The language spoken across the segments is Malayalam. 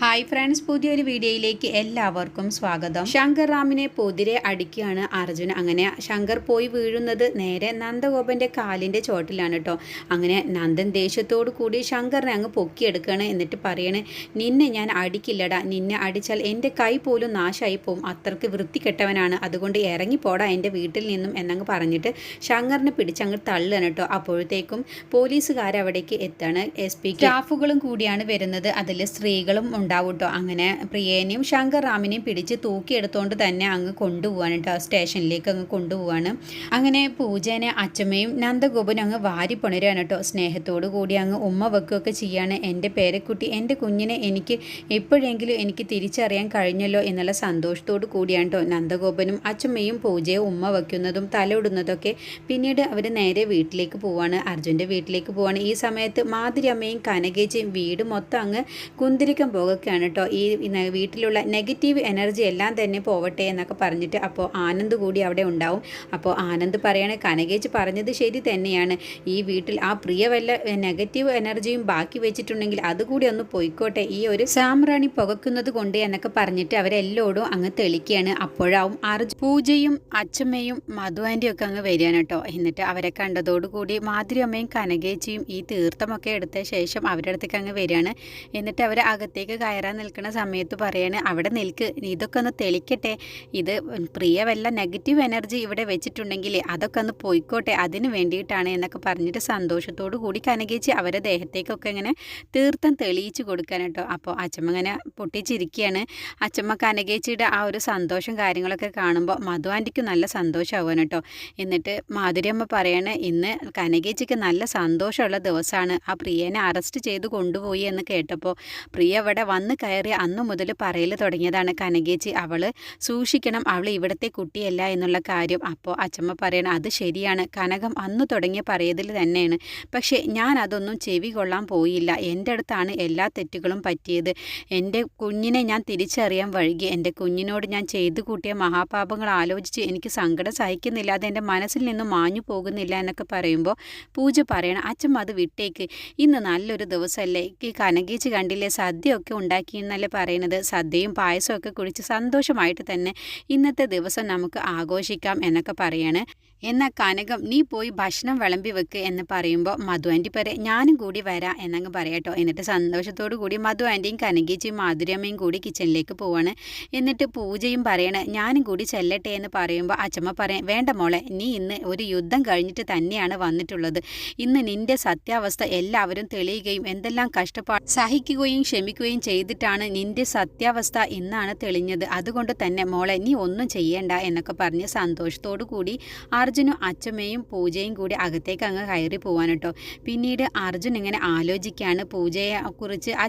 ഹായ് ഫ്രണ്ട്സ് പുതിയൊരു വീഡിയോയിലേക്ക് എല്ലാവർക്കും സ്വാഗതം. ശങ്കർ റാമിനെ പൊതിരെ അടിക്കുകയാണ് അർജുൻ. അങ്ങനെ ശങ്കർ പോയി വീഴുന്നത് നേരെ നന്ദഗോപന്റെ കാലിന്റെ ചോട്ടിലാണ് കേട്ടോ അങ്ങനെ നന്ദൻ ദേഷ്യത്തോടു കൂടി ശങ്കറിനെ അങ്ങ് പൊക്കിയെടുക്കുകയാണ് എന്നിട്ട് പറയണേ നിന്നെ ഞാൻ അടിക്കില്ലടാ. നിന്നെ അടിച്ചാൽ എന്റെ കൈ പോലും നാശമായി പോവും. അത്രയ്ക്ക് വൃത്തികെട്ടവനാണ്. അതുകൊണ്ട് ഇറങ്ങിപ്പോടാ എന്റെ വീട്ടിൽ നിന്നും എന്നങ്ങ് പറഞ്ഞിട്ട് ശങ്കറിനെ പിടിച്ചങ്ങ് തള്ളുകയാണ് കേട്ടോ അപ്പോഴത്തേക്കും പോലീസുകാരവിടേക്ക് എത്താണ്. എസ് പി സ്റ്റാഫുകളും കൂടിയാണ് വരുന്നത്. അതിൽ സ്ത്രീകളും ഉണ്ടാവും കേട്ടോ അങ്ങനെ പ്രിയേനെയും ശങ്കർ റാമിനെയും പിടിച്ച് തൂക്കിയെടുത്തുകൊണ്ട് തന്നെ അങ്ങ് കൊണ്ടുപോവാണ് കേട്ടോ സ്റ്റേഷനിലേക്ക് അങ്ങ് കൊണ്ടുപോവാണ്. അങ്ങനെ പൂജേനെ അച്ഛമ്മയും നന്ദഗോപനും അങ്ങ് വാരി പണിരാണ് കേട്ടോ സ്നേഹത്തോടു കൂടി അങ്ങ് ഉമ്മ വെക്കുകയൊക്കെ ചെയ്യാണ്. എന്റെ പേരക്കുട്ടി എന്റെ കുഞ്ഞിനെ എനിക്ക് എപ്പോഴെങ്കിലും എനിക്ക് തിരിച്ചറിയാൻ കഴിഞ്ഞല്ലോ എന്നുള്ള സന്തോഷത്തോടു കൂടിയാണ് കേട്ടോ നന്ദഗോപനും അച്ഛമ്മയും പൂജയെ ഉമ്മ വയ്ക്കുന്നതും തലയിടുന്നതൊക്കെ പിന്നീട് അവർ നേരെ വീട്ടിലേക്ക് പോവാണ്. അർജുന്റെ വീട്ടിലേക്ക് പോവാണ്. ഈ സമയത്ത് മാതിരി അമ്മയും കനകേച്ചയും വീട് മൊത്തം അങ്ങ് കുന്തിരിക്കം പോകുകയാണ് കേട്ടോ ഈ വീട്ടിലുള്ള നെഗറ്റീവ് എനർജി എല്ലാം തന്നെ പോവട്ടെ എന്നൊക്കെ പറഞ്ഞിട്ട് അപ്പോൾ ആനന്ദ് കൂടി അവിടെ ഉണ്ടാവും. അപ്പോൾ ആനന്ദ് പറയണേ കനകേച്ച് പറഞ്ഞത് ശരി തന്നെയാണ്. ഈ വീട്ടിൽ ആ പ്രിയ വല്ല നെഗറ്റീവ് എനർജിയും ബാക്കി വെച്ചിട്ടുണ്ടെങ്കിൽ അതുകൂടി ഒന്ന് പോയിക്കോട്ടെ. ഈ ഒരു സാമ്രാണി പുകക്കുന്നത് കൊണ്ട് എന്നൊക്കെ പറഞ്ഞിട്ട് അവരെല്ലോടും അങ്ങ് തെളിക്കുകയാണ് അപ്പോഴാവും അർജ് പൂജയും അച്ഛമ്മയും മധു ഒക്കെ അങ്ങ് വരികയാണ് കേട്ടോ എന്നിട്ട് അവരെ കണ്ടതോടുകൂടി മാധുരി അമ്മയും കനകേച്ചിയും ഈ തീർത്ഥമൊക്കെ എടുത്ത ശേഷം അവരുടെ അടുത്തേക്ക് അങ്ങ് വരികയാണ്. എന്നിട്ട് അവർ അകത്തേക്ക് കയറാൻ നിൽക്കുന്ന സമയത്ത് പറയാണ് അവിടെ നിൽക്ക് ഇതൊക്കെ ഒന്ന് തെളിക്കട്ടെ. ഇത് പ്രിയ വല്ല നെഗറ്റീവ് എനർജി ഇവിടെ വെച്ചിട്ടുണ്ടെങ്കിൽ അതൊക്കെ ഒന്ന് പോയിക്കോട്ടെ. അതിന് വേണ്ടിയിട്ടാണ് എന്നൊക്കെ പറഞ്ഞിട്ട് സന്തോഷത്തോടു കൂടി കനകേച്ച് അവരെ ദേഹത്തേക്കൊക്കെ ഇങ്ങനെ തീർത്ഥം തെളിയിച്ച് കൊടുക്കാൻ കേട്ടോ. അപ്പോൾ അച്ഛമ്മ ഇങ്ങനെ പൊട്ടിച്ചിരിക്കുകയാണ്. അച്ഛമ്മ കനകേച്ചിയുടെ ആ ഒരു സന്തോഷം കാര്യങ്ങളൊക്കെ കാണുമ്പോൾ മധു ആന്റിക്ക് നല്ല സന്തോഷമാവാൻ കേട്ടോ. എന്നിട്ട് മാധുര്യമ്മ പറയാണ് ഇന്ന് കനകേച്ചിക്ക് നല്ല സന്തോഷമുള്ള ദിവസമാണ്. ആ പ്രിയനെ അറസ്റ്റ് ചെയ്ത് കൊണ്ടുപോയി എന്ന് കേട്ടപ്പോൾ പ്രിയ ഇവിടെ വന്ന് കയറി അന്നു മുതൽ പറയൽ തുടങ്ങിയതാണ്. കനകേച്ചി അവൾ സൂക്ഷിക്കണം അവൾ ഇവിടുത്തെ കുട്ടിയല്ല എന്നുള്ള കാര്യം അപ്പോൾ അച്ചമ്മ പറയണം അത് ശരിയാണ്. കനകം അന്ന് തുടങ്ങിയ പറയതിൽ തന്നെയാണ്. പക്ഷേ ഞാൻ അതൊന്നും ചെവി കൊള്ളാൻ പോയില്ല. എന്റെ അടുത്താണ് എല്ലാ തെറ്റുകളും പറ്റിയത്. എന്റെ കുഞ്ഞിനെ ഞാൻ തിരിച്ചറിയാൻ വഴുകി. എന്റെ കുഞ്ഞിനോട് ഞാൻ ചെയ്തു കൂട്ടിയ മഹാപാപങ്ങൾ ആലോചിച്ച് എനിക്ക് സങ്കടം സഹിക്കുന്നില്ല. അത് എന്റെ മനസ്സിൽ നിന്നും മാഞ്ഞു പോകുന്നില്ല എന്നൊക്കെ പറയുമ്പോൾ പൂജ പറയണം അച്ചമ്മ അത് വിട്ടേക്ക്. ഇന്ന് നല്ലൊരു ദിവസമല്ലേ ഈ കനകേച്ചി കണ്ടില്ലേ? സദ്യയൊക്കെ ഉണ്ടാക്കിയെന്നല്ലേ പറയുന്നത്. സദ്യയും പായസവും ഒക്കെ കുടിച്ച് സന്തോഷമായിട്ട് തന്നെ ഇന്നത്തെ ദിവസം നമുക്ക് ആഘോഷിക്കാം എന്നൊക്കെ പറയാണ്. എന്നാൽ കനകം നീ പോയി ഭക്ഷണം വിളമ്പി വെക്ക് എന്ന് പറയുമ്പോൾ മധു ആന്റി പറ ഞാനും കൂടി വരാം എന്നങ്ങ് പറയാട്ടോ. എന്നിട്ട് സന്തോഷത്തോടു കൂടി മധു ആന്റിയും കനകീച്ചയും മാധുര്യമ്മയും കൂടി കിച്ചണിലേക്ക് പോവാണ്. എന്നിട്ട് പൂജയും പറയണ ഞാനും കൂടി ചെല്ലട്ടെ എന്ന് പറയുമ്പോൾ അച്ചമ്മ പറയാം വേണ്ട മോളെ നീ ഇന്ന് ഒരു യുദ്ധം കഴിഞ്ഞിട്ട് തന്നെയാണ് വന്നിട്ടുള്ളത്. ഇന്ന് നിന്റെ സത്യാവസ്ഥ എല്ലാവരും തെളിയുകയും എന്തെല്ലാം കഷ്ടപ്പാട് സഹിക്കുകയും ക്ഷമിക്കുകയും ചെയ്തിട്ടാണ് നിന്റെ സത്യാവസ്ഥ ഇന്നാണ് തെളിഞ്ഞത്. അതുകൊണ്ട് തന്നെ മോളെ നീ ഒന്നും ചെയ്യേണ്ട എന്നൊക്കെ പറഞ്ഞ് സന്തോഷത്തോടു കൂടി അർജുനും അച്ചമ്മയും പൂജയും കൂടി അകത്തേക്ക് അങ്ങ് കയറി പോവാൻ കേട്ടോ. പിന്നീട് അർജുൻ ഇങ്ങനെ ആലോചിക്കുകയാണ് പൂജയെ കുറിച്ച്. ആ,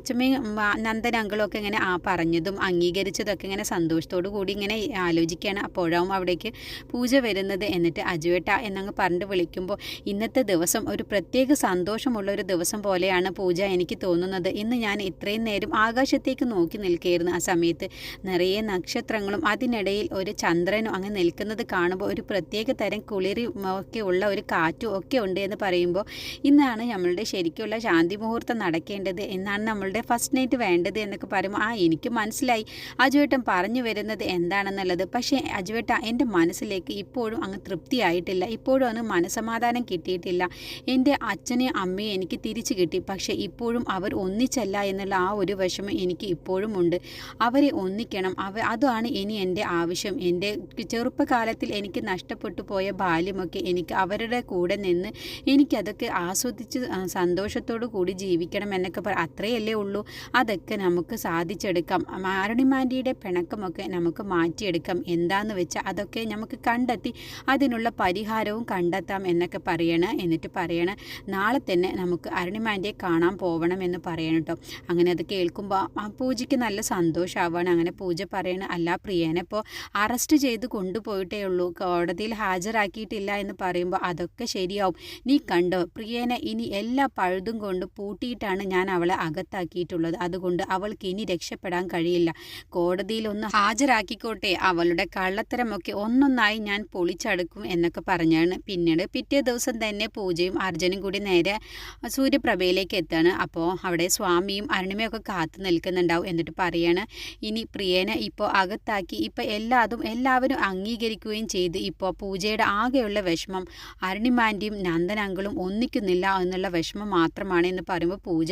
നന്ദൻ അങ്കിളൊക്കെ ഇങ്ങനെ ആ പറഞ്ഞതും അംഗീകരിച്ചതൊക്കെ ഇങ്ങനെ സന്തോഷത്തോടു കൂടി ഇങ്ങനെ ആലോചിക്കുകയാണ് അപ്പോഴാവും അവിടേക്ക് പൂജ വരുന്നത് എന്നിട്ട് അജുവേട്ട എന്നങ്ങ് പറഞ്ഞിട്ട് വിളിക്കുമ്പോൾ ഇന്നത്തെ ദിവസം ഒരു പ്രത്യേക സന്തോഷമുള്ള ഒരു ദിവസം പോലെയാണ് പൂജ എനിക്ക് തോന്നുന്നത്. ഇന്ന് ഞാൻ ഇത്രയും നേരം ആകാശത്തേക്ക് നോക്കി നിൽക്കുകയായിരുന്നു ആ സമയത്ത്. നിറയെ നക്ഷത്രങ്ങളും അതിനിടയിൽ ഒരു ചന്ദ്രനും അങ്ങ് നിൽക്കുന്നത് കാണുമ്പോൾ ഒരു പ്രത്യേക തരം കുളിരി ഒക്കെ ഉള്ള ഒരു കാറ്റും ഒക്കെ ഉണ്ട് എന്ന് പറയുമ്പോൾ ഇന്നാണ് നമ്മളുടെ ശരിക്കുള്ള ശാന്തി മുഹൂർത്തം നടക്കേണ്ടത്. എന്നാണ് നമ്മളുടെ ഫസ്റ്റ് നൈറ്റ് വേണ്ടത് എന്നൊക്കെ പറയുമ്പോൾ ആ എനിക്ക് മനസ്സിലായി. അജുവേട്ടൻ പറഞ്ഞു വരുന്നത് എന്താണെന്നുള്ളത്. പക്ഷേ അജുവേട്ട എന്റെ മനസ്സിലേക്ക് ഇപ്പോഴും അങ്ങ് തൃപ്തിയായിട്ടില്ല. ഇപ്പോഴും അങ്ങ് മനസമാധാനം കിട്ടിയിട്ടില്ല. എന്റെ അച്ഛനെയും അമ്മയും എനിക്ക് തിരിച്ചു കിട്ടി. പക്ഷേ ഇപ്പോഴും അവർ ഒന്നിച്ചല്ല എന്നുള്ള ആ ഒരു വിഷമം എനിക്ക് ഇപ്പോഴും ഉണ്ട്. അവരെ ഒന്നിക്കണം. അവ അതാണ് ഇനി എന്റെ ആവശ്യം. എന്റെ ചെറുപ്പകാലത്തിൽ എനിക്ക് നഷ്ടപ്പെട്ടു പോയ ബാല്യമൊക്കെ എനിക്ക് അവരുടെ കൂടെ നിന്ന് എനിക്കതൊക്കെ ആസ്വദിച്ച് സന്തോഷത്തോടു കൂടി ജീവിക്കണം എന്നൊക്കെ പറ അത്രയല്ലേ ഉള്ളൂ. അതൊക്കെ നമുക്ക് സാധിച്ചെടുക്കാം. മാരണിമാന്റിയുടെ പിണക്കമൊക്കെ നമുക്ക് മാറ്റിയെടുക്കാം. എന്താന്ന് വെച്ചാൽ അതൊക്കെ നമുക്ക് കണ്ടെത്തി അതിനുള്ള പരിഹാരവും കണ്ടെത്താം എന്നൊക്കെ പറയണ എന്നിട്ട് പറയണ നാളെ തന്നെ നമുക്ക് അരുണിമാന്റെ കാണാൻ പോകണം എന്ന് പറയണം കേട്ടോ അങ്ങനെ അത് കേൾക്കുമ്പോൾ ആ പൂജയ്ക്ക് നല്ല സന്തോഷമാവുകയാണ് അങ്ങനെ പൂജ പറയണ അല്ല പ്രിയനെ ഇപ്പോൾ അറസ്റ്റ് ചെയ്ത് കൊണ്ടുപോയിട്ടേ ഉള്ളൂ. കോടതിയിൽ ഹാജരാക്കിയിട്ടില്ല എന്ന് പറയുമ്പോൾ അതൊക്കെ ശരിയാവും. നീ കണ്ടോ? പ്രിയനെ ഇനി എല്ലാ പഴുതും കൊണ്ട് പൂട്ടിയിട്ടാണ് ഞാൻ അവളെ അകത്താക്കിയിട്ടുള്ളത്. അതുകൊണ്ട് അവൾക്ക് ഇനി രക്ഷപ്പെടാൻ കഴിയില്ല. കോടതിയിൽ ഒന്ന് ഹാജരാക്കിക്കോട്ടെ. അവളുടെ കള്ളത്തരമൊക്കെ ഒന്നൊന്നായി ഞാൻ പൊളിച്ചടുക്കും എന്നൊക്കെ പറഞ്ഞാണ്. പിന്നീട് പിറ്റേ ദിവസം തന്നെ പൂജയും അർജുനും കൂടി നേരെ സൂര്യപ്രഭയിലേക്ക് എത്താണ്. അപ്പോൾ അവിടെ സ്വാമിയും അരുണിമയൊക്കെ കാത്തു കാത്തു നിൽക്കുന്നുണ്ടാവും എന്നിട്ട് പറയാണ് ഇനി പ്രിയനെ ഇപ്പോൾ അകത്താക്കി ഇപ്പോൾ എല്ലാതും എല്ലാവരും അംഗീകരിക്കുകയും ചെയ്ത് ഇപ്പോൾ പൂജയുടെ ആകെയുള്ള വിഷമം അരുണിമാന്റെയും നന്ദനങ്കളും ഒന്നിക്കുന്നില്ല എന്നുള്ള വിഷമം മാത്രമാണ് എന്ന് പറയുമ്പോൾ പൂജ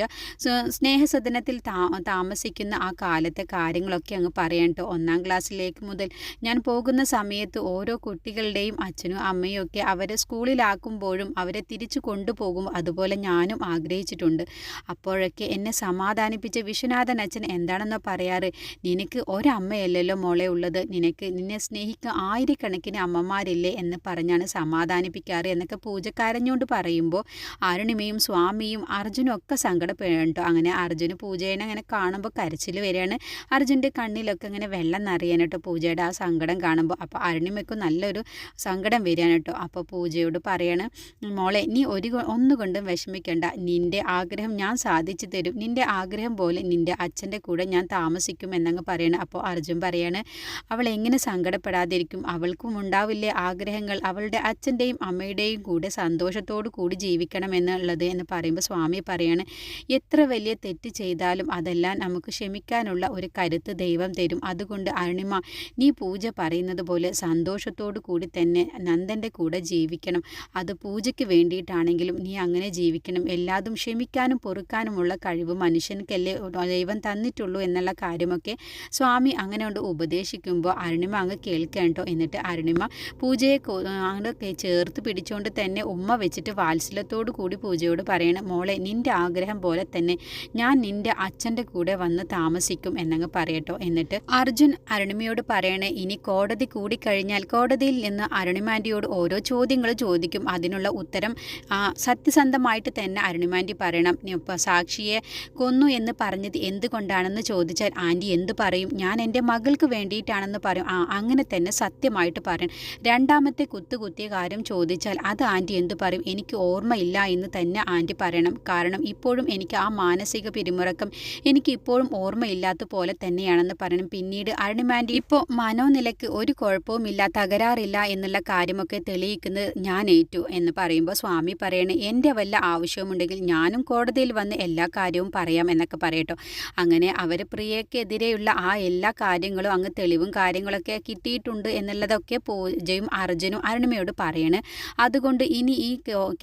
സ്നേഹസദനത്തിൽ താമസിക്കുന്ന ആ കാലത്തെ കാര്യങ്ങളൊക്കെ അങ്ങ് പറയാൻ ഒന്നാം ക്ലാസ്സിലേക്ക് മുതൽ ഞാൻ പോകുന്ന സമയത്ത് ഓരോ കുട്ടികളുടെയും അച്ഛനും അമ്മയും ഒക്കെ അവരെ സ്കൂളിലാക്കുമ്പോഴും അവരെ തിരിച്ചു കൊണ്ടുപോകും അതുപോലെ ഞാനും ആഗ്രഹിച്ചിട്ടുണ്ട്. അപ്പോഴൊക്കെ എന്നെ സമാധാനിപ്പിച്ച വിശ്വനാഥൻ അച്ഛൻ എന്താണെന്നോ പറയാറ്. നിനക്ക് ഒരമ്മയല്ലല്ലോ മോളെ ഉള്ളത്. നിനക്ക് നിന്നെ സ്നേഹിക്കുക ആയിരക്കണക്കിന് അമ്മമാരില്ലേ എന്ന് പറഞ്ഞാണ് സമാധാനിപ്പിക്കാറ് എന്നൊക്കെ പൂജക്കാരഞ്ഞുകൊണ്ട് പറയുമ്പോൾ അരുണിമയും സ്വാമിയും അർജുനും ഒക്കെ സങ്കടപ്പെട്ടോ അങ്ങനെ അർജുന് പൂജേനെ അങ്ങനെ കാണുമ്പോൾ കരച്ചിൽ വരികയാണ് അർജുന്റെ കണ്ണിലൊക്കെ ഇങ്ങനെ വെള്ളം നിറയാൻ കേട്ടോ പൂജയുടെ ആ സങ്കടം കാണുമ്പോൾ അപ്പോൾ അരുണിമയ്ക്കും നല്ലൊരു സങ്കടം വരികയാണ് കേട്ടോ അപ്പോൾ പൂജയോട് പറയാണ് മോളെ നീ ഒരു ഒന്നുകൊണ്ടും വിഷമിക്കേണ്ട. നിന്റെ ആഗ്രഹം ഞാൻ സാധിച്ചു തരും. നിന്റെ ആഗ്രഹം പോലെ നിന്റെ അച്ഛന്റെ കൂടെ ഞാൻ താമസിക്കും എന്നങ്ങ് പറയണം. അപ്പോൾ അർജുൻ പറയാണ് അവൾ എങ്ങനെ സങ്കടപ്പെടാതിരിക്കും? അവൾക്കും ഉണ്ടാവില്ലേ ആഗ്രഹങ്ങൾ? അവളുടെ അച്ഛന്റെയും അമ്മയുടെയും കൂടെ സന്തോഷത്തോടു കൂടി ജീവിക്കണം എന്നുള്ളത് എന്ന് പറയുമ്പോൾ സ്വാമി പറയാണ് എത്ര വലിയ തെറ്റ് ചെയ്താലും അതെല്ലാം നമുക്ക് ക്ഷമിക്കാനുള്ള ഒരു കരുത്ത് ദൈവം തരും. അതുകൊണ്ട് അരുണിമ നീ പൂജ പറയുന്നത് പോലെ സന്തോഷത്തോടു കൂടി തന്നെ നന്ദന്റെ കൂടെ ജീവിക്കണം. അത് പൂജയ്ക്ക് വേണ്ടിയിട്ടാണെങ്കിലും നീ അങ്ങനെ ജീവിക്കണം. എല്ലാതും ക്ഷമിക്കാനും പൊറുക്കാനുമുള്ള കഴിവ് മനുഷ്യൻക്കല്ലേ? ദൈവം തന്നിട്ടുള്ളൂ എന്നുള്ള കാര്യമൊക്കെ സ്വാമി അങ്ങനെ കൊണ്ട് ഉപദേശിക്കുമ്പോൾ അരുണിമ അങ്ങ് കേൾക്കേണ്ടോ എന്നിട്ട് അരുണിമ പൂജയെ അങ്ങോട്ട് ചേർത്ത് പിടിച്ചുകൊണ്ട് തന്നെ ഉമ്മ വെച്ചിട്ട് വാത്സല്യത്തോടു കൂടി പൂജയോട് പറയണം മോളെ നിന്റെ ആഗ്രഹം പോലെ തന്നെ ഞാൻ നിന്റെ അച്ഛന്റെ കൂടെ വന്ന് താമസിക്കും എന്നങ്ങ് പറയട്ടോ എന്നിട്ട് അർജുൻ അരുണിമയോട് പറയണേ ഇനി കോടതി കൂടി കഴിഞ്ഞാൽ കോടതിയിൽ നിന്ന് അരുണിമാന്റിയോട് ഓരോ ചോദ്യങ്ങൾ ചോദിക്കും. അതിനുള്ള ഉത്തരം സത്യസന്ധമായിട്ട് തന്നെ അരുണിമാന്റി പറയണം. സാക്ഷിയെ കൊന്നു എന്ന് പറഞ്ഞത് എന്തുകൊണ്ടാണെന്ന് ചോദിച്ചാൽ ആന്റി എന്ത് പറയും? ഞാൻ എന്റെ മകൾക്ക് വേണ്ടിയിട്ടാണെന്ന് പറയും. ആ അങ്ങനെ തന്നെ സത്യമായിട്ട് പറയും രണ്ടാമത്തെ കുത്തുകുത്തിയ കാര്യം ചോദിച്ചാൽ അത് ആന്റി എന്ത് പറയും? എനിക്ക് ഓർമ്മയില്ല എന്ന് തന്നെ ആന്റി പറയണം. കാരണം ഇപ്പോഴും എനിക്ക് ആ മാനസിക പിരിമുറക്കം എനിക്ക് ഇപ്പോഴും ഓർമ്മയില്ലാത്ത പോലെ തന്നെയാണെന്ന് പറയണം. പിന്നീട് അരുണിമാന്റി ഇപ്പോൾ മനോനിലയ്ക്ക് ഒരു കുഴപ്പവുമില്ല തകരാറില്ല എന്നുള്ള കാര്യമൊക്കെ തെളിയിക്കുന്നത് ഞാൻ ഏറ്റു എന്ന് പറയുമ്പോൾ സ്വാമി പറയണേ എന്റെ വല്ല ആവശ്യമുണ്ടെങ്കിൽ ഞാനും കോടതിയിൽ വന്ന് എല്ലാ കാര്യവും പറയാം എന്നൊക്കെ പറയട്ടോ. അങ്ങനെ അവർ പ്രിയക്കെതിരെയുള്ള ആ എല്ലാ കാര്യങ്ങളും അങ്ങ് തെളിവും കാര്യങ്ങളൊക്കെ കിട്ടിയിട്ടുണ്ട് എന്നുള്ളതൊക്കെ പൂജയും അർജുനും അരുണിമയോട് പറയണ്. അതുകൊണ്ട് ഇനി ഈ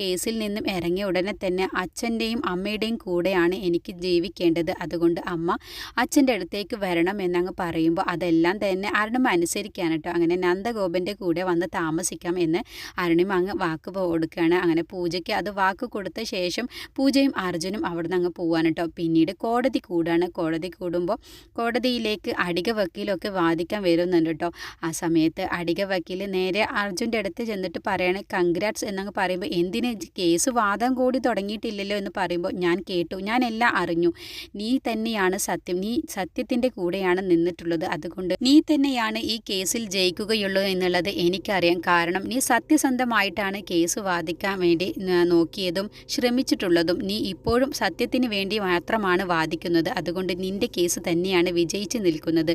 കേസിൽ നിന്നും ഇറങ്ങിയ ഉടനെ തന്നെ അച്ഛന്റെയും അമ്മയുടെയും കൂടെയാണ് എനിക്ക് ജീവിക്കേണ്ടത്. അതുകൊണ്ട് അമ്മ അച്ഛന്റെ അടുത്തേക്ക് വരണം എന്നങ്ങ് പറയുമ്പോൾ അതെല്ലാം തന്നെ അരുണിമ അനുസരിക്കാൻ കേട്ടോ. അങ്ങനെ നന്ദഗോപന്റെ കൂടെ വന്ന് താമസിക്കാം എന്ന് അരുണിമ അങ്ങ് വാക്ക് കൊടുക്കുകയാണ്. അങ്ങനെ പൂജയ്ക്ക് അത് വാക്ക് കൊടുത്ത ശേഷം പൂജയും അർജുനും അവിടെ നിന്ന് അങ്ങ് പോവാൻ കേട്ടോ. പിന്നീട് കോടതി കൂടാണ്. കോടതി കൂടുമ്പോൾ കോടതിയിലേക്ക് അടിക വക്കീലൊക്കെ വാദിക്കാൻ വരുന്നുണ്ട് കേട്ടോ ആ സമയത്ത് അടിക വക്കീൽ നേരെ അർജുന്റെ അടുത്ത് ചെന്നിട്ട് പറയണ കൺഗ്രാറ്റ്സ് എന്നങ്ങ് പറയുമ്പോൾ എന്തിന് കേസ് വാദം കൂടി തുടങ്ങിയിട്ടില്ലല്ലോ എന്ന് പറയുമ്പോൾ ഞാൻ കേട്ടു. ഞാൻ എല്ലാം അറിഞ്ഞു. നീ തന്നെയാണ് സത്യം. നീ സത്യത്തിന്റെ കൂടെയാണ് നിന്നിട്ടുള്ളത്. അതുകൊണ്ട് നീ തന്നെയാണ് ഈ കേസിൽ ജയിക്കുകയുള്ളൂ എന്നുള്ളത് എനിക്കറിയാം. കാരണം നീ സത്യസന്ധമായിട്ടാണ് കേസ് വാദിക്കാൻ വേണ്ടി നോക്കിയതും ശ്രമിച്ചിട്ടുള്ളതും. നീ ഇപ്പോഴും സത്യത്തിന് വേണ്ടി മാത്രമാണ് വാദിക്കുന്നത്. അതുകൊണ്ട് നിന്റെ കേസ് തന്നെയാണ് വിജയിച്ച് നിൽക്കുന്നത്.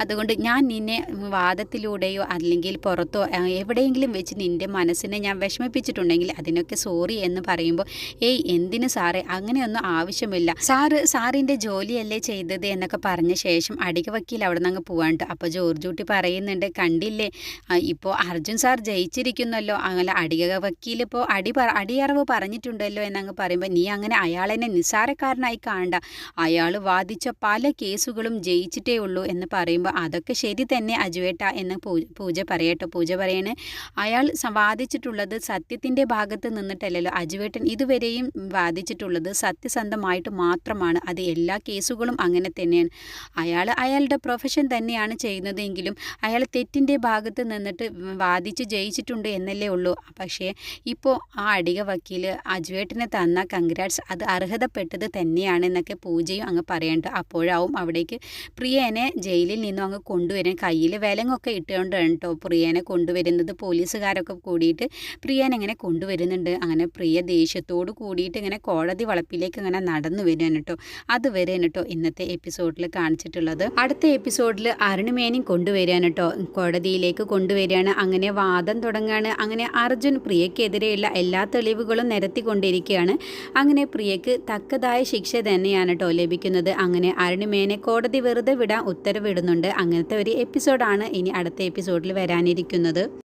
അതുകൊണ്ട് ഞാൻ നിന്നെ വാദത്തിലൂടെയോ അല്ലെങ്കിൽ പുറത്തോ എവിടെയെങ്കിലും വെച്ച് നിന്റെ മനസ്സിനെ ഞാൻ വിഷമിപ്പിച്ചിട്ടുണ്ടെങ്കിൽ അതിനൊക്കെ സോറി എന്ന് പറയുമ്പോൾ ഏയ് എന്തിന് സാറേ? അങ്ങനെയൊന്നും ആവശ്യമില്ല. സാറ് സാറിന്റെ ജോലിയല്ലേ ചെയ്തത്? എന്നൊക്കെ പറഞ്ഞ ശേഷം അടിക വക്കീൽ അവിടെ നിന്ന് അങ്ങ് പോവാണ്ട് അപ്പോൾ ജോർജൂട്ടി പറയുന്നുണ്ട് കണ്ടില്ലേ? ഇപ്പോൾ അർജുൻ സാർ ജയിച്ചിരിക്കുന്നല്ലോ. അങ്ങനെ അടിക വക്കീൽ ഇപ്പോൾ അടി അടിയറവ് പറഞ്ഞിട്ടുണ്ടല്ലോ എന്നങ്ങ് പറയുമ്പോൾ നീ അങ്ങനെ അയാളെന്നെ നിസ്സാരക്കാരനായി കാണണ്ട. അയാൾ വാദിച്ച പല കേസുകളും ജയിച്ചിട്ടേ ഉള്ളൂ എന്ന് പറയുമ്പോൾ അതൊക്കെ ശരി തന്നെ അജുവേട്ട എന്ന് പൂജ പറയട്ടോ. പൂജ പറയണേ. അയാൾ വാദിച്ചിട്ടുള്ളത് സത്യത്തിന്റെ ഭാഗത്ത് നിന്നിട്ടല്ലല്ലോ. അജുവേട്ടൻ ഇതുവരെയും വാദിച്ചിട്ടുള്ളത് സത്യസന്ധമായിട്ട് മാത്രമാണ്. അത് എല്ലാ കേസുകളും അങ്ങനെ തന്നെയാണ്. അയാൾ അയാളുടെ പ്രൊഫഷൻ തന്നെയാണ് ചെയ്യുന്നതെങ്കിലും അയാൾ തെറ്റിന്റെ ഭാഗത്ത് നിന്നിട്ട് വാദിച്ച് ജയിച്ചിട്ടുണ്ട് എന്നല്ലേ ഉള്ളൂ. പക്ഷേ ഇപ്പോൾ ആ അടിക വക്കീൽ അജുവേട്ടനെ തന്ന കൺഗ്രാറ്റ്സ് അത് അർഹതപ്പെട്ടത് തന്നെയാണ് എന്നൊക്കെ പൂജയും അങ്ങ് പറയണ്ട. അപ്പോഴാവും അവിടേക്ക് പ്രിയേനെ ജയിലിൽ നിന്നും അങ്ങ് കൊണ്ടുവരാൻ. കയ്യിൽ വിലങ്ങൊക്കെ ഇട്ടുകൊണ്ടാണ് കേട്ടോ പ്രിയേനെ കൊണ്ടുവരുന്നത്. പോലീസുകാരൊക്കെ കൂടിയിട്ട് പ്രിയേനെ ഇങ്ങനെ കൊണ്ടുവരുന്നുണ്ട്. അങ്ങനെ പ്രിയ ദേഷ്യത്തോട് കൂടിയിട്ട് ഇങ്ങനെ കോടതി വളപ്പിലേക്ക് ഇങ്ങനെ നടന്നു വരികയാണ് കേട്ടോ അതുവരെ കേട്ടോ ഇന്നത്തെ എപ്പിസോഡിൽ കാണിച്ചിട്ടുള്ളത്. അടുത്ത എപ്പിസോഡിൽ അരുണിമേനും കൊണ്ടുവരികയാണ് കേട്ടോ കോടതിയിലേക്ക് കൊണ്ടുവരികയാണ് അങ്ങനെ വാദം തുടങ്ങുകയാണ് അങ്ങനെ അർജുൻ പ്രിയക്കെതിരെയുള്ള എല്ലാ തെളിവുകളും നിരത്തിക്കൊണ്ടിരിക്കുകയാണ്. അങ്ങനെ പ്രിയക്ക് തക്കതായ ശിക്ഷ തന്നെയാണ് കേട്ടോ ലഭിക്കുന്നത്. കാണിക്കുന്നത് അങ്ങനെ അരുണിമേനെ കോടതി വെറുതെ വിടാൻ ഉത്തരവിടുന്നുണ്ട്. അങ്ങനത്തെ ഒരു എപ്പിസോഡാണ് ഇനി അടുത്ത എപ്പിസോഡിൽ വരാനിരിക്കുന്നത്.